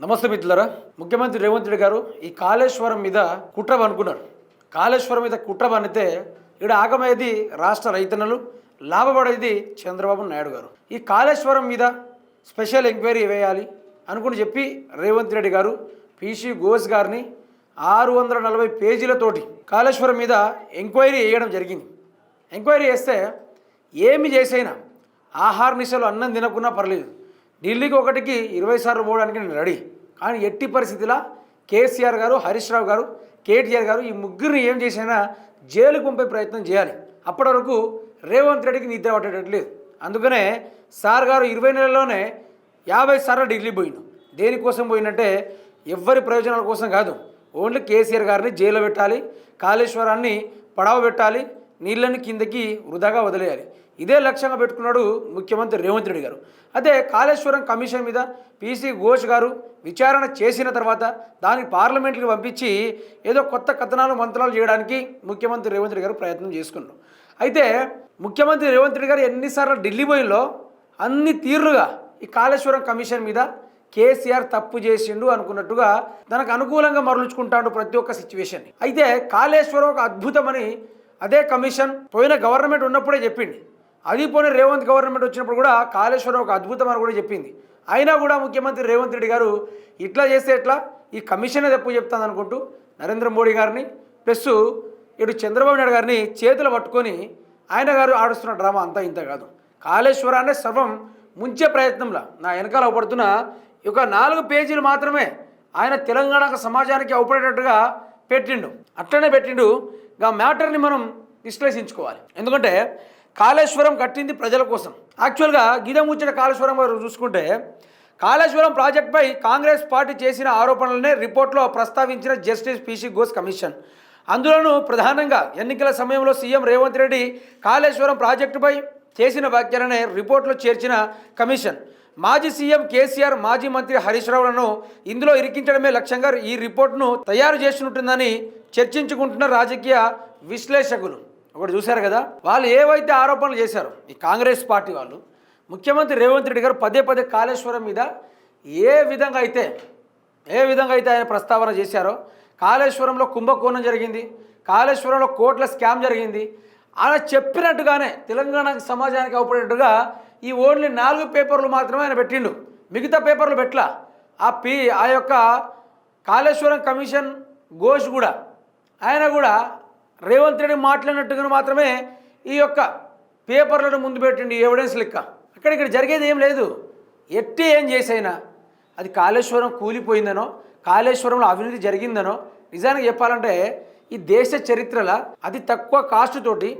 నమస్తే మిత్రులరా. ముఖ్యమంత్రి రేవంత్ రెడ్డి గారు ఈ కాళేశ్వరం మీద కుట్ర అనుకున్నారు కాళేశ్వరం మీద కుట్ర అనితే ఇక్కడ ఆగమయ్యేది రాష్ట్ర రైతన్నలు లాభపడేది చంద్రబాబు నాయుడు గారు. ఈ కాళేశ్వరం మీద స్పెషల్ ఎంక్వైరీ వేయాలి అనుకుని చెప్పి రేవంత్ రెడ్డి గారు పీసీ ఘోష్ గారిని ఆరు వందల నలభై పేజీలతోటి కాళేశ్వరం మీద ఎంక్వైరీ వేయడం జరిగింది. ఎంక్వైరీ చేస్తే ఏమి చేసైనా ఆహార నిశలు అన్నం తినకున్నా పర్లేదు. ఢిల్లీకి ఒకటికి ఇరవై సార్లు పోవడానికి నేను రెడీ. కానీ ఎట్టి పరిస్థితిలో కేసీఆర్ గారు హరీష్ రావు గారు కేటీఆర్ గారు ఈ ముగ్గురిని ఏం చేసినా జైలుకు పంపే ప్రయత్నం చేయాలి. అప్పటి వరకు రేవంత్ రెడ్డికి నిద్ర పట్టేటట్లేదు అందుకనే సార్ గారు ఇరవై నెలల్లోనే యాభై సార్లు ఢిల్లీ పోయిండు. దేనికోసం పోయినట్టే ఎవ్వరి ప్రయోజనాల కోసం కాదు. ఓన్లీ కేసీఆర్ గారిని జైల్లో పెట్టాలి కాళేశ్వరాన్ని పడవ పెట్టాలి నీళ్ళని కిందకి వృధాగా వదిలేయాలి. ఇదే లక్ష్యంగా పెట్టుకున్నాడు ముఖ్యమంత్రి రేవంత్ రెడ్డి గారు. అదే కాళేశ్వరం కమిషన్ మీద పీసీ ఘోష్ గారు విచారణ చేసిన తర్వాత దాన్ని పార్లమెంట్కి పంపించి ఏదో కొత్త కథనాలు మంత్రాలు చేయడానికి ముఖ్యమంత్రి రేవంత్ రెడ్డి గారు ప్రయత్నం చేసుకున్నారు. అయితే ముఖ్యమంత్రి రేవంత్ రెడ్డి గారు ఎన్నిసార్లు ఢిల్లీ పోయిలో అన్ని తీర్లుగా ఈ కాళేశ్వరం కమిషన్ మీద కేసీఆర్ తప్పు చేసిండు అనుకున్నట్టుగా తనకు అనుకూలంగా మరలుచుకుంటాడు ప్రతి ఒక్క సిచ్యువేషన్. అయితే కాళేశ్వరం ఒక అద్భుతమని అదే కమిషన్ పోయిన గవర్నమెంట్ ఉన్నప్పుడే చెప్పింది. అది పోయిన రేవంత్ గవర్నమెంట్ వచ్చినప్పుడు కూడా కాళేశ్వరం ఒక అద్భుతం కూడా చెప్పింది. అయినా కూడా ముఖ్యమంత్రి రేవంత్ రెడ్డి గారు ఇట్లా చేస్తే ఎట్లా? ఈ కమిషనే తప్పు చెప్తాను అనుకుంటూ నరేంద్ర మోడీ గారిని ప్లస్ ఇటు చంద్రబాబు నాయుడు గారిని చేతులు పట్టుకొని ఆయన గారు ఆడుస్తున్న డ్రామా అంతా ఇంత కాదు. కాళేశ్వరాన్ని సర్వం ముంచే ప్రయత్నంలో. నా వెనకాల అవపడుతున్న ఒక నాలుగు పేజీలు మాత్రమే ఆయన తెలంగాణ సమాజానికి అవపడేటట్టుగా పెట్టిండు. అట్లనే పెట్టిండు ఆ మ్యాటర్ని మనం విశ్లేషించుకోవాలి. ఎందుకంటే కాళేశ్వరం కట్టింది ప్రజల కోసం. యాక్చువల్గా గీత కాళేశ్వరం గారు చూసుకుంటే కాళేశ్వరం ప్రాజెక్టుపై కాంగ్రెస్ పార్టీ చేసిన ఆరోపణలనే రిపోర్ట్లో ప్రస్తావించిన జస్టిస్ పీసీ ఘోష్ కమిషన్. అందులోనూ ప్రధానంగా ఎన్నికల సమయంలో సీఎం రేవంత్ రెడ్డి కాళేశ్వరం ప్రాజెక్టుపై చేసిన వ్యాఖ్యలనే రిపోర్ట్లో చేర్చిన కమిషన్. మాజీ సీఎం కేసీఆర్ మాజీ మంత్రి హరీష్ రావులను ఇందులో ఇరికించడమే లక్ష్యంగా ఈ రిపోర్ట్ను తయారు చేసినట్టుందని చర్చించుకుంటున్న రాజకీయ విశ్లేషకులు. ఒకటి చూశారు కదా? వాళ్ళు ఏవైతే ఆరోపణలు చేశారో ఈ కాంగ్రెస్ పార్టీ వాళ్ళు ముఖ్యమంత్రి రేవంత్ రెడ్డి గారు పదే పదే కాళేశ్వరం మీద ఏ విధంగా అయితే ఏ విధంగా అయితే ఆయన ప్రస్తావన చేశారో కాళేశ్వరంలో కుంభకోణం జరిగింది కాళేశ్వరంలో కోట్ల స్కామ్ జరిగింది ఆయన చెప్పినట్టుగానే తెలంగాణ సమాజానికి అవపడేట్టుగా ఈ ఓన్లీ నాలుగు పేపర్లు మాత్రమే ఆయన పెట్టిండు. మిగతా పేపర్లు పెట్టలా. ఆ పి ఆ యొక్క కాళేశ్వరం కమిషన్ ఘోష్ కూడా ఆయన కూడా రేవంత్ రెడ్డి మాట్లాడినట్టుగా మాత్రమే ఈ యొక్క పేపర్లను ముందు పెట్టిండి ఎవిడెన్స్ లెక్క. అక్కడ ఇక్కడ జరిగేది ఏం లేదు. ఎట్టి ఏం చేసైనా అది కాళేశ్వరం కూలిపోయిందనో కాళేశ్వరంలో అవినీతి జరిగిందనో నిజానికి చెప్పాలంటే ఈ దేశ చరిత్రలో అతి తక్కువ కాస్ట్ తోటి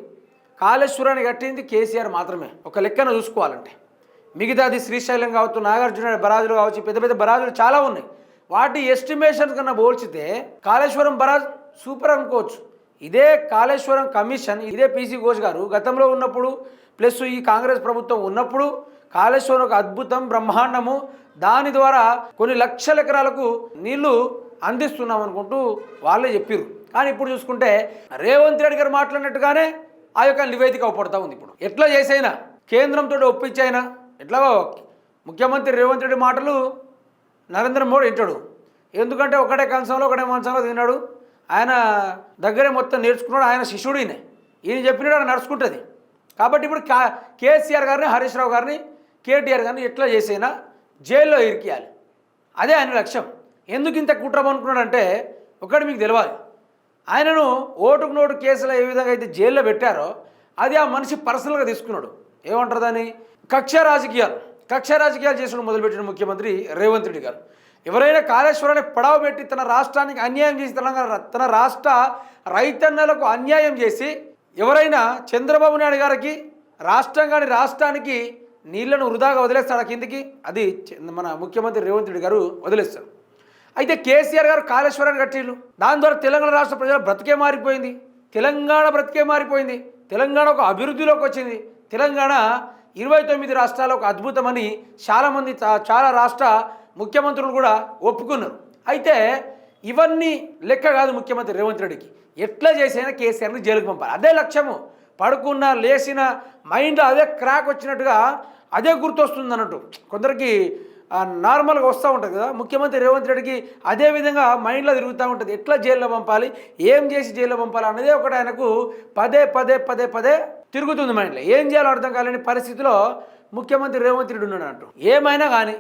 కాళేశ్వరాన్ని కట్టింది కేసీఆర్ మాత్రమే. ఒక లెక్కన చూసుకోవాలంటే. మిగతాది శ్రీశైలం కావచ్చు నాగార్జున బరాజులు కావచ్చు పెద్ద పెద్ద బరాజులు చాలా ఉన్నాయి. వాటి ఎస్టిమేషన్ కన్నా పోల్చితే కాళేశ్వరం బరాజ్ సూపర్ అనుకోవచ్చు. ఇదే కాళేశ్వరం కమిషన్ ఇదే పీసీ ఘోష్ గారు గతంలో ఉన్నప్పుడు ప్లస్ ఈ కాంగ్రెస్ ప్రభుత్వం ఉన్నప్పుడు కాళేశ్వరం ఒక అద్భుతం బ్రహ్మాండము. దాని ద్వారా కొన్ని లక్షల ఎకరాలకు నీళ్ళు అందిస్తున్నాం అనుకుంటూ వాళ్ళే చెప్పారు కానీ ఇప్పుడు చూసుకుంటే రేవంత్ రెడ్డి గారు మాట్లాడినట్టుగానే ఆ యొక్క నివేదిక అవపడతా ఉంది ఇప్పుడు. ఎట్లా చేసైనా కేంద్రంతో ఒప్పించైనా ఎట్లా ముఖ్యమంత్రి రేవంత్ రెడ్డి మాటలు నరేంద్ర మోడీ వింటాడు. ఎందుకంటే ఒకటే కంచంలో ఒకటే మంచంలో తిన్నాడు. ఆయన దగ్గరే మొత్తం నేర్చుకున్నాడు ఆయన శిష్యుడు ఈయన ఈయన చెప్పినాడు ఆయన నడుచుకుంటుంది. కాబట్టి ఇప్పుడు కా కేసీఆర్ గారిని హరీష్ రావు గారిని కేటీఆర్ గారిని ఎట్లా చేసైనా జైల్లో ఇరికియాలి. అదే ఆయన లక్ష్యం. ఎందుకు ఇంత కుట్ర అనుకున్నాడంటే ఒకటి మీకు తెలియాలి ఆయనను ఓటుకు నోటు కేసులో ఏ విధంగా అయితే జైల్లో పెట్టారో అది ఆ మనిషి పర్సనల్గా తీసుకున్నాడు. ఏమంటారు దాన్ని? కక్ష రాజకీయాలు. కక్ష రాజకీయాలు చేసుకుని మొదలుపెట్టిన ముఖ్యమంత్రి రేవంత్ రెడ్డి గారు. ఎవరైనా కాళేశ్వరాన్ని పడవ పెట్టి తన రాష్ట్రానికి అన్యాయం చేసి తెలంగాణ తన రాష్ట్ర రైతన్నలకు అన్యాయం చేసి ఎవరైనా చంద్రబాబు నాయుడు గారికి రాష్ట్రం కానీ రాష్ట్రానికి నీళ్ళను వృధాగా వదిలేస్తాడు ఆ కిందికి? అది మన ముఖ్యమంత్రి రేవంత్ రెడ్డి గారు వదిలేస్తారు. అయితే కేసీఆర్ గారు కాళేశ్వరాన్ని కట్టిళ్ళు దాని ద్వారా తెలంగాణ రాష్ట్ర ప్రజల బ్రతికే మారిపోయింది. తెలంగాణ బ్రతికే మారిపోయింది. తెలంగాణ ఒక అభివృద్ధిలోకి వచ్చింది. తెలంగాణ ఇరవై తొమ్మిది రాష్ట్రాల ఒక అద్భుతమని చాలామంది చాలా రాష్ట్ర ముఖ్యమంత్రులు కూడా ఒప్పుకున్నారు. అయితే ఇవన్నీ లెక్క కాదు ముఖ్యమంత్రి రేవంత్ రెడ్డికి. ఎట్లా చేసైనా కేసీఆర్ని జైలుకు పంపాలి. అదే లక్ష్యము. పడుకున్న లేచిన మైండ్లో అదే క్రాక్ వచ్చినట్టుగా అదే గుర్తొస్తుంది అన్నట్టు కొందరికి నార్మల్గా వస్తూ ఉంటుంది కదా ముఖ్యమంత్రి రేవంత్ రెడ్డికి అదే విధంగా మైండ్లో తిరుగుతూ ఉంటుంది. ఎట్లా జైల్లో పంపాలి ఏం చేసి జైల్లో పంపాలి అనేది ఒకటి ఆయనకు పదే పదే పదే పదే తిరుగుతుంది మైండ్లో ఏం చేయాలో అర్థం కాలేని పరిస్థితిలో ముఖ్యమంత్రి రేవంత్ రెడ్డి ఉన్నాడు అంటూ ఏమైనా కానీ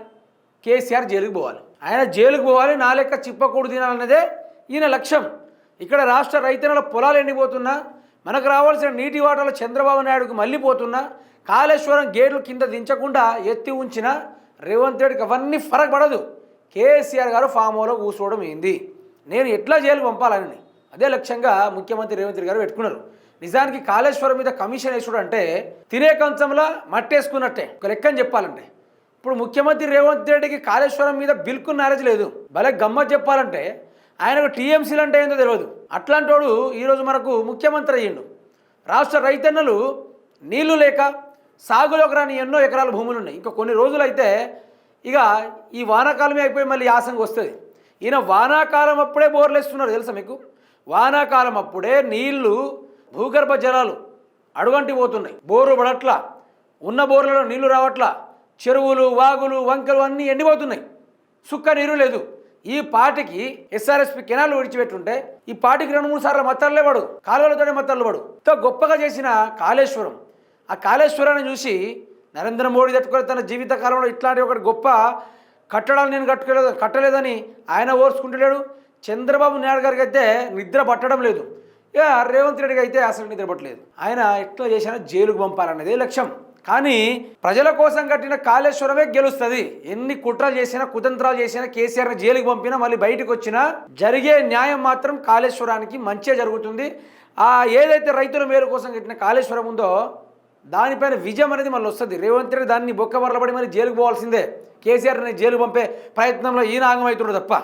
కేసీఆర్ జైలుకు పోవాలి. ఆయన జైలుకు పోవాలి నా లెక్క చిప్పకూడు తినాలన్నదే ఈయన లక్ష్యం. ఇక్కడ రాష్ట్ర రైతన్నల పొలాలు ఎండిపోతున్నా మనకు రావాల్సిన నీటి వాటర్లో చంద్రబాబు నాయుడుకు మళ్ళీ పోతున్నా కాళేశ్వరం గేట్లు కింద దించకుండా ఎత్తి ఉంచిన రేవంత్ రెడ్డికి అవన్నీ ఫరక్ పడదు. కేసీఆర్ గారు ఫామ్ హౌస్లో కూర్చోవడం ఏంది? నేను ఎట్లా జైలు పంపాలని? అదే లక్ష్యంగా ముఖ్యమంత్రి రేవంత్ రెడ్డి గారు పెట్టుకున్నారు. నిజానికి కాళేశ్వరం మీద కమిషన్ వేసుడు అంటే తినే కంచంలో మట్టేసుకున్నట్టే. ఒక లెక్కని చెప్పాలంటే. ఇప్పుడు ముఖ్యమంత్రి రేవంత్ రెడ్డికి కాళేశ్వరం మీద బిల్కుల్ నారేజ్ లేదు. భలే గమ్మత్ చెప్పాలంటే ఆయనకు టీఎంసీలు అంటే ఏందో తెలియదు. అట్లాంటి వాడు ఈరోజు మనకు ముఖ్యమంత్రి అయ్యిండు. రాష్ట్ర రైతన్నలు నీళ్ళు లేక సాగులోకి రాని ఎన్నో ఎకరాల భూములు ఉన్నాయి. ఇంకా కొన్ని రోజులైతే ఇక ఈ వానాకాలమే అయిపోయి మళ్ళీ యాసంగి వస్తుంది. ఈయన వానాకాలం అప్పుడే బోర్లు వేస్తున్నారు తెలుసా మీకు? వానాకాలం అప్పుడే నీళ్ళు భూగర్భ జలాలు అడుగంటి పోతున్నాయి. బోరు పడట్లా ఉన్న బోర్లలో నీళ్ళు రావట్లా చెరువులు వాగులు వంకలు అన్నీ ఎండిపోతున్నాయి. సుక్క నీరు లేదు. ఈ పాటికి ఎస్ఆర్ఎస్పి కెనాల్ విడిచిపెట్టుంటే ఈ పాటికి రెండు మూడు సార్లు మత్తర్లే పడు కాలువలతోనే మత్తర్లు పడు. గొప్పగా చేసిన కాళేశ్వరం ఆ కాళేశ్వరాన్ని చూసి నరేంద్ర మోడీ తట్టుకొని తన జీవిత కాలంలో ఇట్లాంటి ఒకటి గొప్ప కట్టడాలు నేను కట్టుకోలేదు కట్టలేదని ఆయన ఓర్చుకుంటలేడు. చంద్రబాబు నాయుడు గారికి అయితే నిద్ర పట్టడం లేదు. ఇక రేవంత్ రెడ్డికి అయితే అసలు నిద్ర పట్టలేదు. ఆయన ఎట్లా చేసినా జైలుకు పంపాలన్నదే లక్ష్యం. కానీ ప్రజల కోసం కట్టిన కాళేశ్వరమే గెలుస్తుంది. ఎన్ని కుట్రలు చేసినా కుతంత్రాలు చేసినా కేసీఆర్ని జైలుకి పంపినా మళ్ళీ బయటకు వచ్చినా జరిగే న్యాయం మాత్రం కాళేశ్వరానికి మంచిగా జరుగుతుంది. ఆ ఏదైతే రైతుల మేలు కోసం కట్టిన కాళేశ్వరం ఉందో దానిపైన విజయం అనేది మళ్ళీ వస్తుంది. రేవంత్ రెడ్డి దాన్ని బొక్క పడి మరి జైలుకు పోవాల్సిందే. కేసీఆర్ని జైలు పంపే ప్రయత్నంలో ఈయన ఆగమవుతున్నాడు తప్ప.